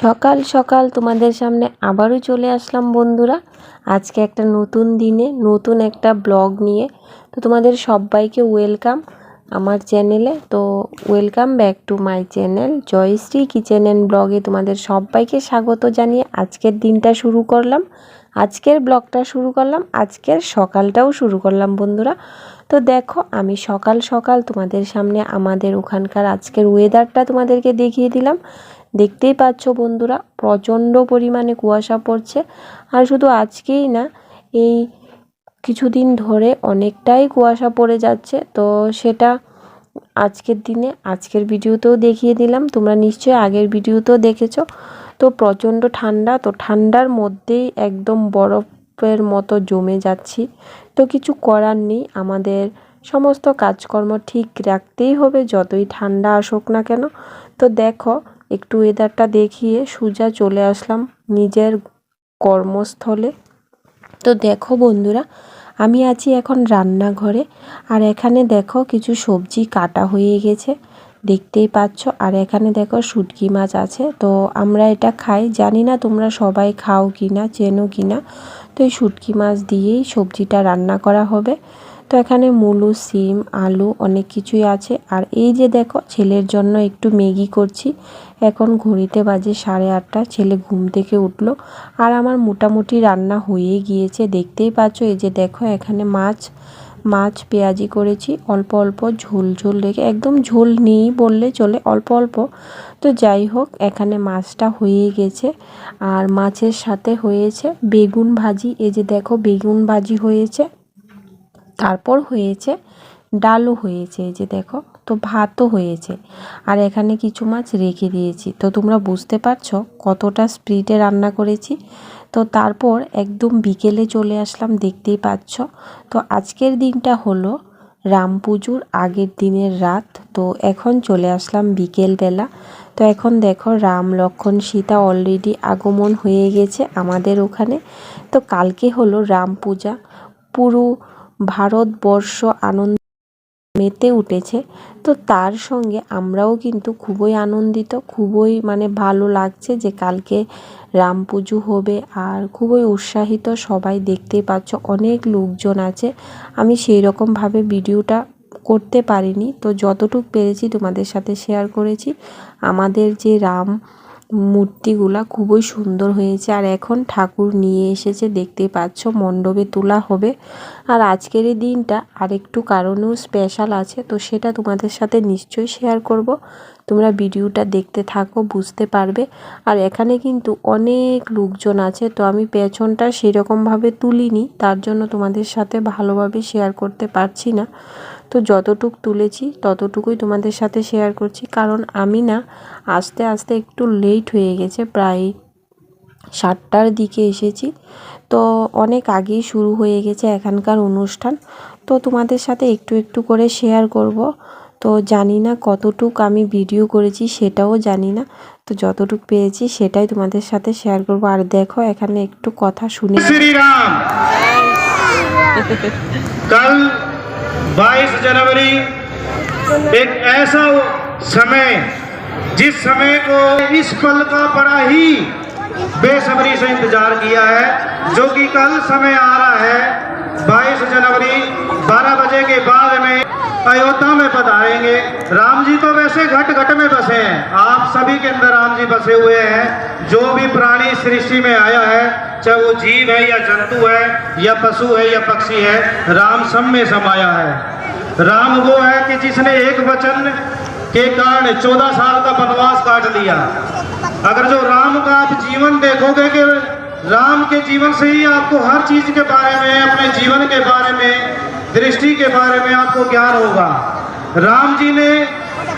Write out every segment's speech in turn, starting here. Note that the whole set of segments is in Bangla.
সকাল সকাল তোমাদের সামনে আবারও চলে আসলাম বন্ধুরা। আজকে একটা নতুন দিনে, নতুন একটা ব্লগ নিয়ে। তো তোমাদের সবাইকে ওয়েলকাম আমার চ্যানেলে। তো welcome back to my channel Jayashree kitchen and ব্লগে তোমাদের সবাইকে স্বাগত জানিয়ে আজকের দিনটা শুরু করলাম। আজকের ব্লগটা শুরু করলাম, আজকের সকালটাও শুরু করলাম বন্ধুরা। তো দেখো, আমি সকাল সকাল তোমাদের সামনে আমাদের ওখানকার আজকের ওয়েদারটা তোমাদেরকে দেখিয়ে দিলাম। দেখতেই পাচ্ছ বন্ধুরা, প্রচণ্ড পরিমাণে কুয়াশা পড়ছে। আর শুধু আজকেই না, এই কিছুদিন ধরে অনেকটাই কুয়াশা পড়ে যাচ্ছে। তো সেটা আজকের দিনে, আজকের ভিডিওতেও দেখিয়ে দিলাম। তোমরা নিশ্চয়ই আগের ভিডিওতেও দেখেছ। তো প্রচণ্ড ঠান্ডা, তো ঠান্ডার মধ্যেই একদম বরফের মতো জমে যাচ্ছি। তো কিছু করার নেই, আমাদের সমস্ত কাজকর্ম ঠিক রাখতেই হবে। যতই ঠান্ডা আসুক না কেন। তো দেখো একটু ওয়েদারটা দেখিয়ে সোজা চলে আসলাম নিজের কর্মস্থলে। তো দেখো বন্ধুরা, আমি আছি এখন রান্নাঘরে আর এখানে দেখো কিছু সবজি কাটা হয়ে গেছে, দেখতেই পাচ্ছ। আর এখানে দেখো শুটকি মাছ আছে, তো আমরা এটা খাই। জানি না তোমরা সবাই খাও কি না চেনো কি না তো এই শুটকি মাছ দিয়েই সবজিটা রান্না করা হবে। তো এখানে মূলো, সিম, আলু অনেক কিছুই আছে। আর এই যে দেখো, ছেলের জন্য একটু ম্যাগি করছি। এখন ঘড়িতে বাজে সাড়ে আটটা, ছেলে ঘুম থেকে উঠল। আর আমার মোটামুটি রান্না হয়ে গিয়েছে, দেখতেই পাচ্ছ। এই যে দেখো, এখানে মাছ মাছ পেঁয়াজি করেছি। অল্প অল্প ঝোল ঝোল রেখে, একদম ঝোল নেই বললে চলে, অল্প অল্প। তো যাই হোক, এখানে মাছটা হয়ে গেছে। আর মাছের সাথে হয়েছে বেগুন ভাজি। এই যে দেখো, বেগুন ভাজি হয়েছে। তারপর হয়েছে ডালও হয়েছে, এই যে দেখো, তো ভাতও হয়েছে। আর এখানে কিছু মাছ রেখে দিয়েছি। তো তোমরা বুঝতে পারছ কতটা স্পিডে রান্না করেছি? তো তারপর একদম বিকেলে চলে আসলাম, দেখতেই পাচ্ছ। তো আজকের দিনটা হলো রাম পুজোর আগের দিনের রাত। তো এখন চলে আসলাম বিকেলবেলা। তো এখন দেখো রাম লক্ষণ সীতা অলরেডি আগমন হয়ে গেছে আমাদের ওখানে। তো কালকে হলো রাম পূজা। পুরো ভারতবর্ষ আনন্দ মেতে উঠেছে, তো তার সঙ্গে আমরাও কিন্তু খুবই আনন্দিত, খুবই মানে ভালো লাগছে যে কালকে রাম পুজো হবে আর খুবই উৎসাহিত সবাই দেখতেই পাচ্ছ, অনেক লোকজন আছে। আমি সেই রকমভাবে ভিডিওটা করতে পারিনি, তো যতটুক পেরেছি তোমাদের সাথে শেয়ার করেছি। আমাদের যে রাম মূর্তিগুলা খুবই সুন্দর হয়েছে। আর এখন ঠাকুর নিয়ে এসেছে, দেখতে পাচ্ছ, মণ্ডপে তোলা হবে। আর আজকের এই দিনটা আরেকটু কারণেও স্পেশাল আছে, তো সেটা তোমাদের সাথে নিশ্চয়ই শেয়ার করব। তোমরা ভিডিওটা দেখতে থাকো, বুঝতে পারবে। আর এখানে কিন্তু অনেক লোকজন আছে, তো আমি পেছনটা সেরকমভাবে তুলিনি, তার জন্য তোমাদের সাথে ভালোভাবে শেয়ার করতে পারছি না। তো যতটুক তুলেছি, ততটুকুই তোমাদের সাথে শেয়ার করছি, কারণ আমি না আস্তে আস্তে একটু লেট হয়ে গেছে, প্রায় সাতটার দিকে এসেছি। তো অনেক আগেই শুরু হয়ে গেছে এখানকার অনুষ্ঠান, তো তোমাদের সাথে একটু একটু করে শেয়ার করব। তো জানি না কতটুক আমি ভিডিও করেছি সেটাও জানি না তো যতটুক পেয়েছি সেটাই তোমাদের সাথে শেয়ার করব আর দেখো এখানে একটু কথা শুনে श्री राम कल 22 जनवरी एक ऐसा समय जिस समय को इस पल का बड़ा ही बेसब्री से इंतजार किया है जो कि कल समय आ रहा है 22 जनवरी 12 बजे के बाद में अयोध्या में पधारेंगे राम जी तो वैसे घट घट में बसे हैं। आप सभी के अंदर राम जी बसे हुए हैं। जो भी प्राणी सृष्टि में आया है, चाहे वो जीव है या जंतु है, या पशु है या पक्षी है, राम सब में समाया है। राम वो है कि जिसने एक वचन के कारण चौदह साल का वनवास काट लिया। अगर जो राम का आप जीवन देखोगे कि राम के जीवन से ही आपको हर चीज़ के बारे में, अपने जीवन के बारे में दृष्टि के बारे में आपको ज्ञान होगा राम जी ने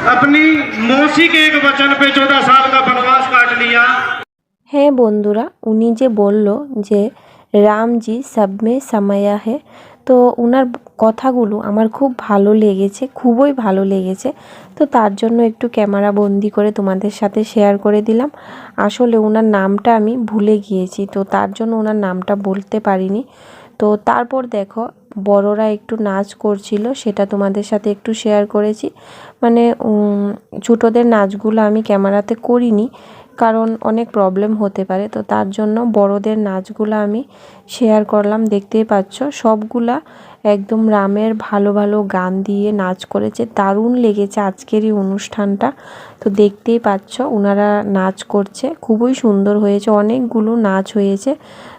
अपनी मौसी के एक वचन पे चौदह साल का वनवास काट लिया হ্যাঁ বন্ধুরা উনি যে বলল যে রামজি সবমে সামায়া হে তো ওনার কথাগুলো আমার খুব ভালো লেগেছে খুবই ভালো লেগেছে তো তার জন্য একটু ক্যামেরা বন্দি করে তোমাদের সাথে শেয়ার করে দিলাম আসলে ওনার নামটা আমি ভুলে গিয়েছি তো তার জন্য ওনার নামটা বলতে পারিনি তো তারপর দেখো বড়রা একটু নাচ করছিল, সেটা তোমাদের সাথে একটু শেয়ার করেছি। মানে ছোটোদের নাচগুলো আমি ক্যামেরাতে করিনি, কারণ অনেক প্রবলেম হতে পারে। তো তার জন্য বড়দের নাচগুলো আমি শেয়ার করলাম, দেখতেই পাচ্ছ। সবগুলা একদম রামের ভালো ভালো গান দিয়ে নাচ করেছে। দারুণ লেগেছে আজকের এই অনুষ্ঠানটা। তো দেখতেই পাচ্ছ ওনারা নাচ করছে, খুবই সুন্দর হয়েছে, অনেকগুলো নাচ হয়েছে।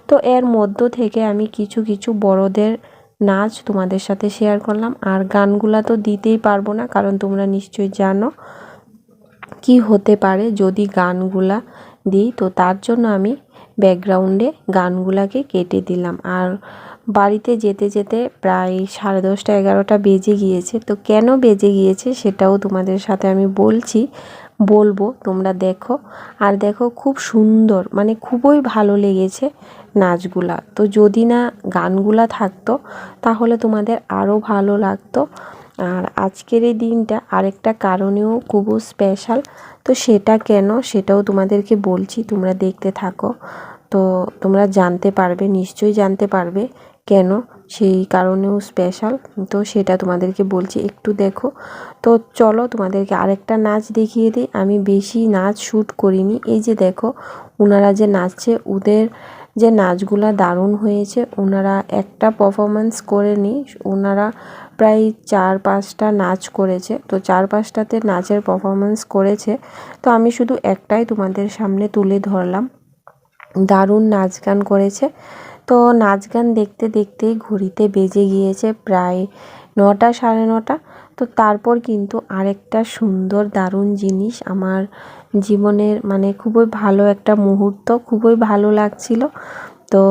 তো এর মধ্য থেকে আমি কিছু কিছু বড়দের নাচ তোমাদের সাথে শেয়ার করলাম। আর গানগুলা তো দিতেই পারব না, কারণ তোমরা নিশ্চয়ই জানো কি হতে পারে যদি গানগুলা দিই। তো তার জন্য আমি ব্যাকগ্রাউন্ডে গানগুলাকে কেটে দিলাম। আর বাড়িতে যেতে যেতে প্রায় সাড়ে দশটা, এগারোটা বেজে গিয়েছে। তো কেন বেজে গিয়েছে সেটাও তোমাদের সাথে আমি বলছি। বলব, তোমরা দেখো। আর দেখো, খুব সুন্দর মানে খুবই ভালো লেগেছে নাচগুলা। তো যদি না গানগুলা থাকতো, তাহলে তোমাদের আরও ভালো লাগতো। আর আজকের এই দিনটা আরেকটা কারণেও খুবই স্পেশাল তো সেটা কেন সেটাও তোমাদেরকে বলছি, তোমরা দেখতে থাকো। তো তোমরা জানতে পারবে, নিশ্চয়ই জানতে পারবে কেন। সেই কারণেও স্পেশাল তো সেটা তোমাদেরকে বলছি, একটু দেখো। তো চলো তোমাদেরকে আরেকটা নাচ দেখিয়ে দিই। আমি বেশি নাচ শ্যুট করিনি। এই যে দেখো ওনারা যে নাচছে, ওদের যে নাচগুলা দারুণ হয়েছে ওনারা একটা পারফরমেন্স করে নি ওনারা প্রায় চার পাঁচটা নাচ করেছে। তো চার পাঁচটাতে নাচের পারফরমেন্স করেছে। তো আমি শুধু একটাই তোমাদের সামনে তুলে ধরলাম। দারুণ নাচ গান করেছে। তো নাচ গান দেখতে দেখতে ঘড়িতে বেজে গিয়েছে প্রায় নটা, সাড়ে নটা। তো তারপর কিন্তু আরেকটা সুন্দর, দারুণ জিনিস আমার জীবনের মানে খুবই ভালো একটা মুহূর্ত, খুবই ভালো লাগছিল। তো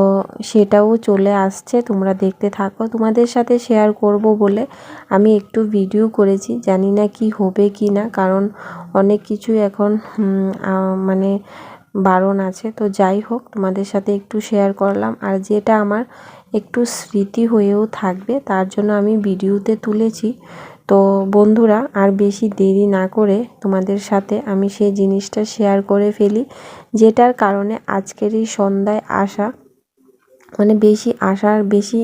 সেটাও চলে আসছে, তোমরা দেখতে থাকো। তোমাদের সাথে শেয়ার করব বলে আমি একটু ভিডিও করেছি, জানি না কি হবে কি না, কারণ অনেক কিছু এখন মানে বারণ আছে। তো যাই হোক, তোমাদের সাথে একটু শেয়ার করলাম। আর যেটা আমার একটু স্মৃতি হয়েও থাকবে, তার জন্য আমি ভিডিওতে তুলেছি। তো বন্ধুরা, আর বেশি দেরি না করে তোমাদের সাথে আমি সেই জিনিসটা শেয়ার করে ফেলি, যেটার কারণে আজকের এই সন্ধ্যায় আসা মানে বেশি আসার বেশি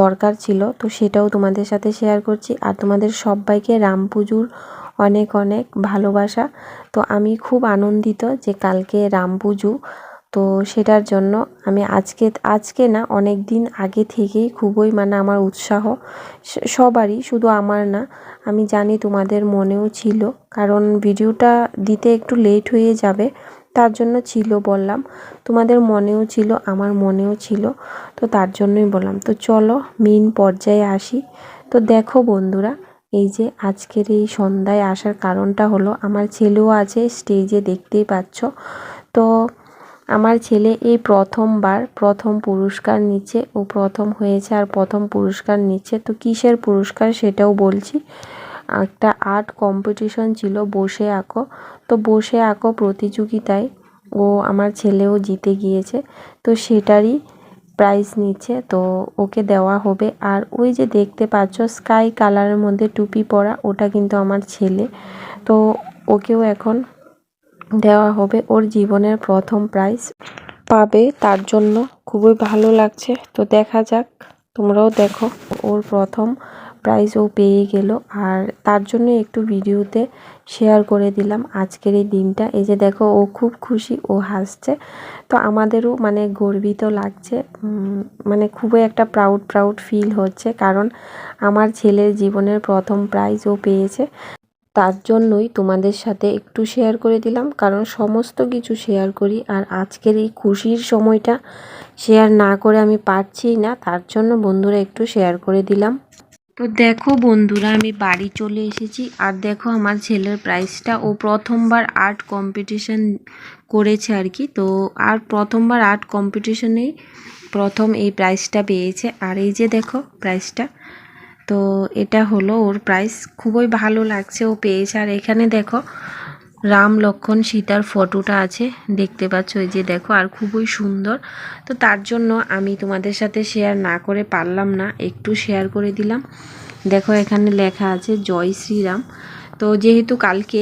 দরকার ছিল। তো সেটাও তোমাদের সাথে শেয়ার করছি। আর তোমাদের সবাইকে রাম পুজোর অনেক অনেক ভালোবাসা। তো আমি খুব আনন্দিত যে কালকে রাম পুজো। তো সেটার জন্য আমি আজকে আজকে না অনেক দিন আগে থেকেই খুবই মানে আমার উৎসাহ। সবারই, শুধু আমার না, আমি জানি তোমাদের মনেও ছিল। কারণ ভিডিওটা দিতে একটু লেট হয়ে যাবে, তার জন্য ছিল বললাম। তোমাদের মনেও ছিল, আমার মনেও ছিল, তো তার জন্যই বললাম। তো চলো মেন পর্যায়ে আসি। তো দেখো বন্ধুরা এই যে আজকের এই সন্ধ্যায় আসার কারণটা হলো, আমার ছেলেও আছে স্টেজে দেখতেই পাচ্ছ। তো আমার ছেলে এই প্রথমবার প্রথম পুরস্কার নিচ্ছে ও প্রথম হয়েছে আর প্রথম পুরস্কার নিচ্ছে। তো কিসের পুরস্কার সেটাও বলছি। একটা আর্ট কম্পিটিশন ছিল বসে আঁকো। তো বসে আঁকো প্রতিযোগিতায় ও আমার ছেলেও জিতে গিয়েছে। তো সেটারই প্রাইজ নিচ্ছে, তো ওকে দেওয়া হবে। আর ওই যে দেখতে পাচ্ছ স্কাই কালারের মধ্যে টুপি পরা, ওটা কিন্তু আমার ছেলে। তো ওকেও এখন দেওয়া হবে ওর জীবনের প্রথম প্রাইজ পাবে, তার জন্য খুবই ভালো লাগছে। তো দেখা যাক, তোমরাও দেখো ওর প্রথম প্রাইজ ও পেয়ে গেল। আর তার জন্য একটু ভিডিওতে শেয়ার করে দিলাম আজকের এই দিনটা। এই যে দেখো, ও খুব খুশি, ও হাসছে। তো আমাদেরও মানে গর্বিত লাগছে। মানে খুবই একটা প্রাউড প্রাউড ফিল হচ্ছে। কারণ আমার ছেলের জীবনের প্রথম প্রাইজ ও পেয়েছে। তার জন্যই তোমাদের সাথে একটু শেয়ার করে দিলাম। কারণ সমস্ত কিছু শেয়ার করি। আর আজকের এই খুশির সময়টা শেয়ার না করে আমি পারছি না। তার জন্য বন্ধুরা একটু শেয়ার করে দিলাম। তো দেখো বন্ধুরা, আমি বাড়ি চলে এসেছি। আর দেখো আমার ছেলের প্রাইজটা ও প্রথমবার আর্ট কম্পিটিশন করেছে আর কি। তো আর প্রথমবার আর্ট কম্পিটিশনেই প্রথম এই প্রাইজটা পেয়েছে। আর এই যে দেখো প্রাইজটা তো এটা হলো ওর প্রাইস খুবই ভালো লাগছে, ও পেয়েছে। আর এখানে দেখো রাম লক্ষণ সীতার ফটোটা আছে, দেখতে পাচ্ছ এই যে দেখো, আর খুবই সুন্দর। তো তার জন্য আমি তোমাদের সাথে শেয়ার না করে পারলাম না, একটু শেয়ার করে দিলাম। দেখো এখানে লেখা আছে, জয় শ্রীরাম। তো যেহেতু কালকে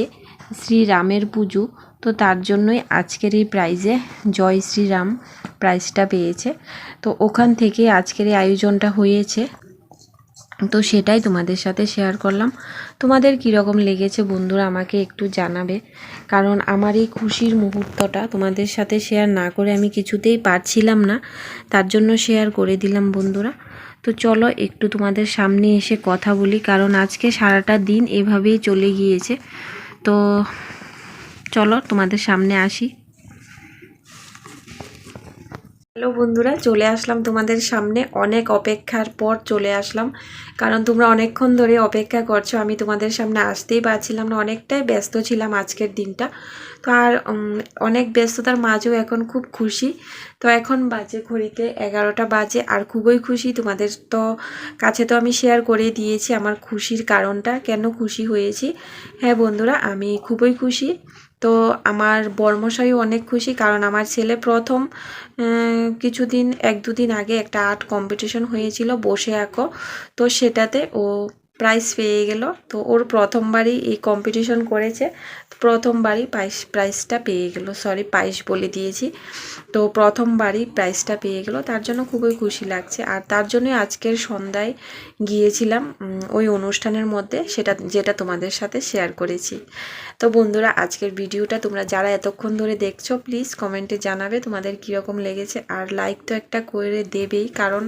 শ্রীরামের পুজো, তো তার জন্যই আজকের এই প্রাইজে জয় শ্রীরাম প্রাইজটা পেয়েছে। তো ওখান থেকে আজকের এই আয়োজনটা হয়েছে। তো সেটাই তোমাদের সাথে শেয়ার করলাম। তোমাদের কীরকম লেগেছে বন্ধুরা আমাকে একটু জানাবে। কারণ আমার এই খুশির মুহূর্তটা তোমাদের সাথে শেয়ার না করে আমি কিছুতেই পারছিলাম না। তার জন্য শেয়ার করে দিলাম বন্ধুরা। তো চলো একটু তোমাদের সামনে এসে কথা বলি। কারণ আজকে সারাটা দিন এভাবেই চলে গিয়েছে। তো চলো তোমাদের সামনে আসি। হ্যালো বন্ধুরা, চলে আসলাম তোমাদের সামনে। অনেক অপেক্ষার পর চলে আসলাম। কারণ তোমরা অনেকক্ষণ ধরে অপেক্ষা করছ, আমি তোমাদের সামনে আসতেই পারছিলাম না। অনেকটাই ব্যস্ত ছিলাম আজকের দিনটা। তো আর অনেক ব্যস্ততার মাঝেও এখন খুব খুশি। তো এখন বাজে ঘড়িতে এগারোটা বাজে আর খুবই খুশি। তোমাদের তো কাছে তো আমি শেয়ার করে দিয়েছি আমার খুশির কারণটা, কেন খুশি হয়েছি। হ্যাঁ বন্ধুরা, আমি খুবই খুশি। তো আমার বর্মশাইও অনেক খুশি কারণ আমার ছেলে প্রথম কিছুদিন, এক দুদিন আগে একটা আর্ট কম্পিটিশন হয়েছিল বসে আঁকো। তো সেটাতে ও প্রাইজ পেয়ে গেল। তো ওর প্রথমবারই এই কম্পিটিশন করেছে। প্রথমবারই প্রাইজ প্রাইজটা পেয়ে গেল। সরি প্রাইজ বলে দিয়েছি। তো প্রথমবারই প্রাইজটা পেয়ে গেল। তার জন্য খুবই খুশি লাগছে। আর তার জন্যই আজকের সন্ধ্যায় গিয়েছিলাম ওই অনুষ্ঠানের মধ্যে সেটা, যেটা তোমাদের সাথে শেয়ার করেছি। তো বন্ধুরা, আজকের ভিডিওটা তোমরা যারা এতক্ষণ ধরে দেখছ প্লিজ কমেন্টে জানাবে তোমাদের কীরকম লেগেছে। আর লাইক তো একটা করে দেবেই, কারণ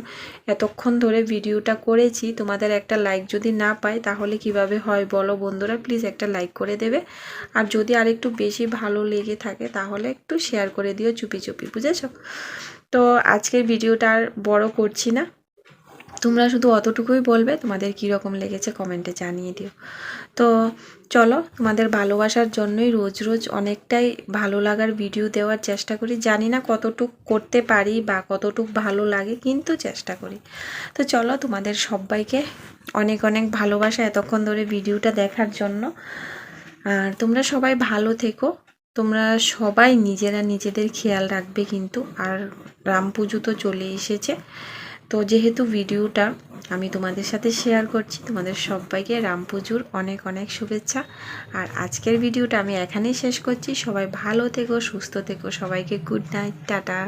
এতক্ষণ ধরে ভিডিওটা করেছি, তোমাদের একটা লাইক যদি না পাই তাহলে কীভাবে হয় বলো বন্ধুরা? প্লিজ একটা লাইক করে দেবে। আর যদি আর একটু বেশি ভালো লেগে থাকে, তাহলে একটু শেয়ার করে দিও চুপি চুপি, বুঝেছ? তো আজকের ভিডিওটা আর বড় করছি না। তোমরা শুধু অতটুকুই বলবে, তোমাদের কীরকম লেগেছে কমেন্টে জানিয়ে দিও। তো চলো, তোমাদের ভালোবাসার জন্যই রোজ রোজ অনেকটাই ভালো লাগার ভিডিও দেওয়ার চেষ্টা করি। জানি না কতটুক করতে পারি বা কতটুক ভালো লাগে, কিন্তু চেষ্টা করি। তো চলো, তোমাদের সবাইকে অনেক অনেক ভালোবাসা এতক্ষণ ধরে ভিডিওটা দেখার জন্য। আর তোমরা সবাই ভালো থেকো। তোমরা সবাই নিজেরা নিজেদের খেয়াল রাখবে কিন্তু। আর রাম পুজো তো চলে এসেছে। তো যেহেতু ভিডিওটা আমি তোমাদের সাথে শেয়ার করছি, তোমাদের সবাইকে রাম পুজোর অনেক অনেক শুভেচ্ছা। আর আজকের ভিডিওটা আমি এখানেই শেষ করছি। সবাই ভালো থেকো, সুস্থ থেকো, সবাইকে গুড নাইট টাটা।